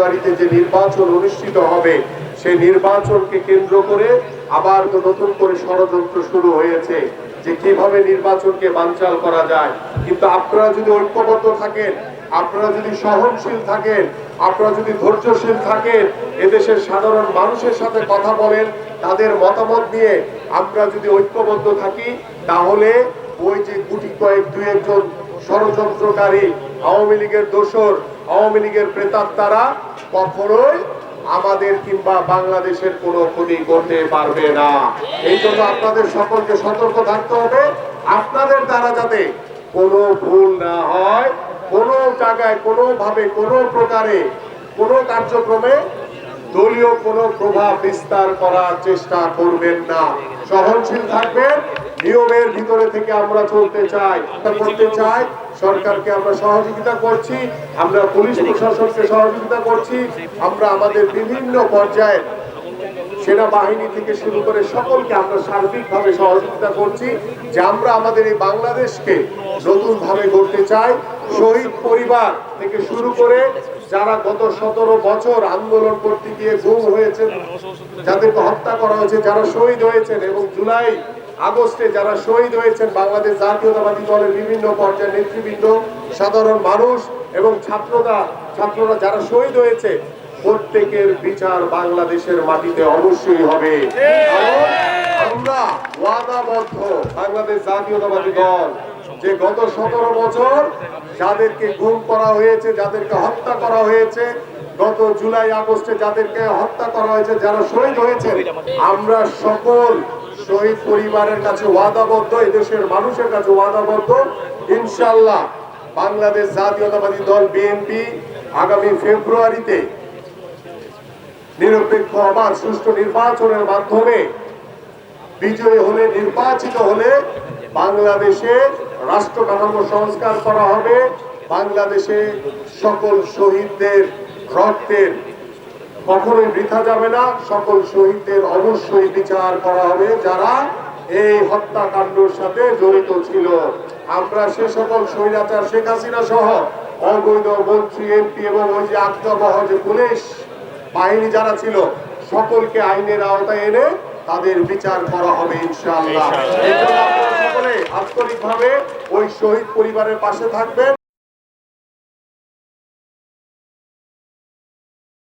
ফেব্রুয়ারিতে যে নির্বাচন অনুষ্ঠিত হবে, সেই নির্বাচনকে কেন্দ্র করে আবার তো নতুন করে ষড়যন্ত্র শুরু হয়েছে যে কীভাবে নির্বাচনকে বানচাল করা যায়। কিন্তু আপনারা যদি ঐক্যবদ্ধ থাকেন, আপনারা যদি সহনশীল থাকেন, আপনারা যদি ধৈর্যশীল থাকেন, এদেশের সাধারণ মানুষের সাথে কথা বলেন, তাদের মতামত নিয়ে আমরা যদি ঐক্যবদ্ধ থাকি, তাহলে ওই যে গুটি কয়েক, দুই একজন ষড়যন্ত্রকারী আওয়ামী লীগের দোসর আওয়ামী লীগের প্রেতাত্মারা কখনোই আমাদের কিংবা বাংলাদেশের কোনো ক্ষতি করতে পারবে না। এই জন্য আপনাদের সকলকে সতর্ক থাকতে হবে। আপনাদের দ্বারা যাতে কোনো ভুল না হয়, কোনো জায়গায় কোনোভাবে কোনো প্রকারে, কোনো কার্যক্রমে দলীয় কোনো প্রভাব বিস্তার করার চেষ্টা করবেন না। সহনশীল থাকবেন, নিয়মের ভিতরে থেকে আমরা চলতে চাই করতে চাই, সরকারকে আমরা সহযোগিতা করছি, আমরা পুলিশ প্রশাসনকে সহযোগিতা করছি, আমরা আমাদের বিভিন্ন পর্যায়ে সেনাবাহিনী থেকে শুরু করে সকলকে আমরা সার্বিকভাবে সহযোগিতা করছি যে আমরা আমাদের এই বাংলাদেশকে নতুনভাবে গড়তে চাই। শহীদ পরিবার থেকে শুরু করে যারা গত সতেরো বছর আন্দোলন করতে গিয়ে গুম হয়েছে যাদেরকে হত্যা করা হয়েছে, যারা শহীদ হয়েছেন এবং জুলাই আগস্টে যারা শহীদ হয়েছেন বাংলাদেশ জাতীয়তাবাদী দলের বিভিন্ন পর্যায়ের নেতৃবৃন্দ, সাধারণ মানুষ এবং ছাত্ররা ছাত্ররা যারা শহীদ হয়েছে প্রত্যেকের বিচার বাংলাদেশের মাটিতে অবশ্যই হবে। আমরা ওয়াদাবদ্ধ বাংলাদেশ জাতীয়তাবাদী দল, যে গত সতেরো বছর যাদেরকে গুম করা হয়েছে, যাদেরকে হত্যা করা হয়েছে, গত জুলাই, আগস্টে যাদেরকে হত্যা করা হয়েছে, যারা শহীদ আমরা সকল শহীদ পরিবারের কাছে ওয়াদাবদ্ধ, এদেশের মানুষের কাছে ওয়াদাবদ্ধ। ইনশাল্লাহ বাংলাদেশ জাতীয়তাবাদী দল, বিএনপি, আগামী ফেব্রুয়ারিতে নিরপেক্ষ অবাধ সুষ্ঠু নির্বাচনের মাধ্যমে বিজয়ী হলে, নির্বাচিত হলে বাংলাদেশে রাষ্ট্র কাঠামো সংস্কার করা হবে। বাংলাদেশে সকল শহীদদের রক্তের কখনোই বৃথা যাবে না। সকল শহীদদের অবশ্যই বিচার করা হবে। যারা এই হত্যাকাণ্ডের সাথে জড়িত ছিল, আমরা সে সকল স্বৈরাচার শেখ হাসিনা সহ অবৈধ মন্ত্রী, এমপি এবং ওই যে আজ্ঞাবহ যে পুলিশ বাহিনী যারা ছিল সকলকে আইনের আওতায় এনে তাদের বিচার করা হবে ইনশাআল্লাহ। সকলে আন্তরিকভাবে ওই শহীদ পরিবারের পাশে থাকবেন।